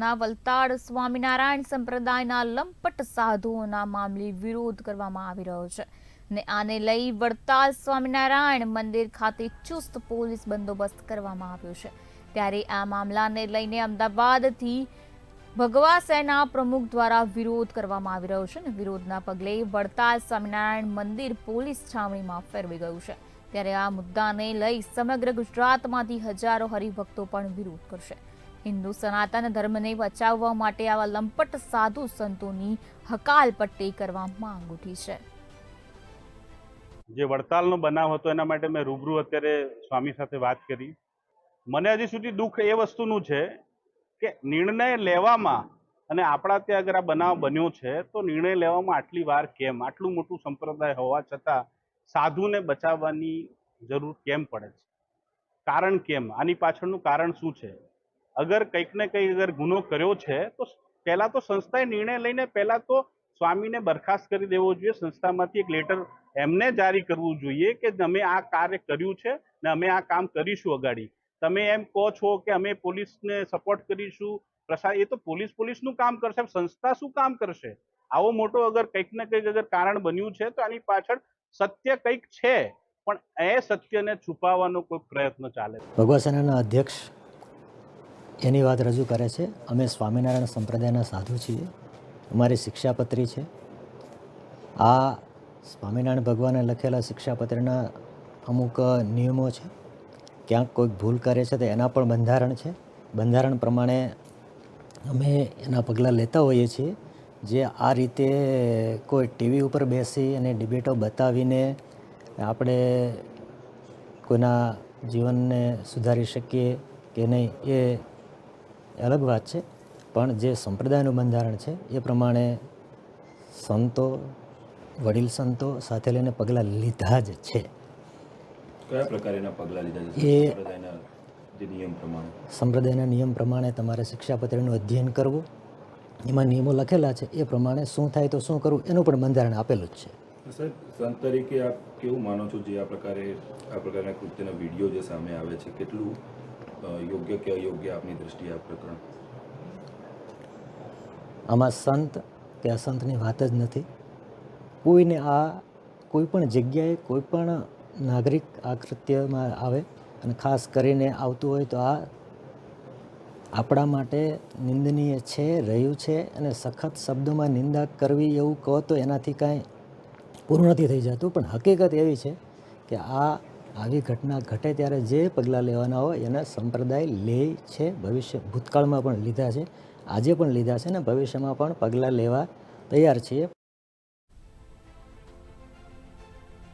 ના વલતાડ સ્વામિનારાયણ સંપ્રદાયના લંપટ સાધુઓના મામલે વિરોધ કરવામાં આવી રહ્યો છે. ને આને લઈ વડતાલ સ્વામિનારાયણ મંદિર ખાતે ચુસ્ત પોલીસ બંદોબસ્ત કરવામાં આવ્યો છે. ત્યારે આ મામલાને લઈને અમદાવાદથી ભગવા સેના પ્રમુખ દ્વારા વિરોધ કરવામાં આવી રહ્યો છે ને વિરોધના પગલે વડતાલ સ્વામિનારાયણ મંદિર પોલીસ છાવણીમાં ફેરવી ગયું છે. ત્યારે આ મુદ્દાને લઈ સમગ્ર ગુજરાતમાંથી હજારો હરિભક્તો પણ વિરોધ કરશે. હિન્દુ સનાતન ધર્મને બચાવવા માટે આવા લંપટ સાધુ સંતોની હકાલપટ્ટી કરવા માંગ ઉઠી છે. જે વડતાલનો બનાવ હતો, એના માટે મેં રૂબરૂ અત્યારે સ્વામી સાથે વાત કરી. મને હજી સુધી દુઃખ એ વસ્તુનું છે કે નિર્ણય લેવામાં અને આપણા ત્યાં અગર આ બનાવ બન્યો છે, તો નિર્ણય લેવામાં આટલી વાર કેમ? આટલું મોટું સંપ્રદાય હોવા છતાં સાધુને બચાવવાની જરૂર કેમ પડે છે? કારણ કેમ? આની પાછળનું કારણ શું છે? અગર કંઈક ને કંઈક અગર ગુનો કર્યો છે, તો પહેલાં તો સંસ્થાએ નિર્ણય લઈને પહેલાં તો સ્વામીને બરખાસ્ત કરી દેવો જોઈએ. સંસ્થામાંથી એક લેટર એમને જારી કરવું જોઈએ કે અમે આ કાર્ય કર્યું છે ને અમે આ કામ કરીશું અગાડી. તમે એમ કહો છો કે અમે પોલીસને સપોર્ટ કરીશું પ્રસાદ એ તો પોલીસ પોલીસનું કામ કરશે. સંસ્થા શું કામ કરશે? આવો મોટો અગર કંઈક ને કંઈક અગર કારણ બન્યું છે, તો આની પાછળ સત્ય કંઈક છે. પણ એ સત્યને છુપાવવાનો કોઈ પ્રયત્ન ચાલે ભગવાસેનાના અધ્યક્ષ એની વાત રજૂ કરે છે, અમે સ્વામિનારાયણ સંપ્રદાયના સાધુ છીએ, અમારી શિક્ષાપત્રી છે. આ સ્વામિનારાયણ ભગવાને લખેલા શિક્ષાપત્રીના અમુક નિયમો છે. ક્યાંક કોઈક ભૂલ કરે છે તો એના પણ બંધારણ છે. બંધારણ પ્રમાણે અમે એના પગલાં લેતા હોઈએ છીએ. જે આ રીતે કોઈ ટીવી ઉપર બેસી અને ડિબેટો બતાવીને આપણે કોઈના જીવનને સુધારી શકીએ કે નહીં એ અલગ વાત છે પણ જે સંપ્રદાયનું બંધારણ છે એ પ્રમાણે સંતો વડીલ સંતો સાથે લઈને પગલાં લીધા જ છે. કયા પ્રકારના પગલાં લીધા છે? એ- નિયમ પ્રમાણે? સંપ્રદાયના નિયમ પ્રમાણે તમારે શિક્ષાપત્રનું અધ્યયન કરવું એમાં નિયમો લખેલા છે એ પ્રમાણે શું થાય તો શું કરવું એનું પણ બંધારણ આપેલું જ છે. સાહેબ સંત તરીકે આપ કેવું માનો છો જે આ પ્રકારે આ પ્રકારના કૃત્યના વીડિયો જે સામે આવે છે કેટલું યોગ્ય કે અયોગ્ય આપની દ્રષ્ટિએ આ પ્રકરણ? આમાં સંત કે અસંતની વાત જ નથી. કોઈને આ, કોઈ પણ જગ્યાએ કોઈ પણ નાગરિક આ કૃત્યમાં આવે અને ખાસ કરીને આવતું હોય તો આ આપણા માટે નિંદનીય છે, રહ્યું છે અને સખત શબ્દોમાં નિંદા કરવી એવું કહો તો એનાથી કાંઈ પૂરું નથી થઈ જતું. પણ હકીકત એવી છે કે આ આવી ઘટના ઘટે ત્યારે જે પગલાં લેવાના હોય એના સંપ્રદાય લે છે, ભવિષ્ય ભૂતકાળમાં પણ લીધા છે, આજે પણ લીધા છે ને ભવિષ્યમાં પણ પગલાં લેવા તૈયાર છીએ.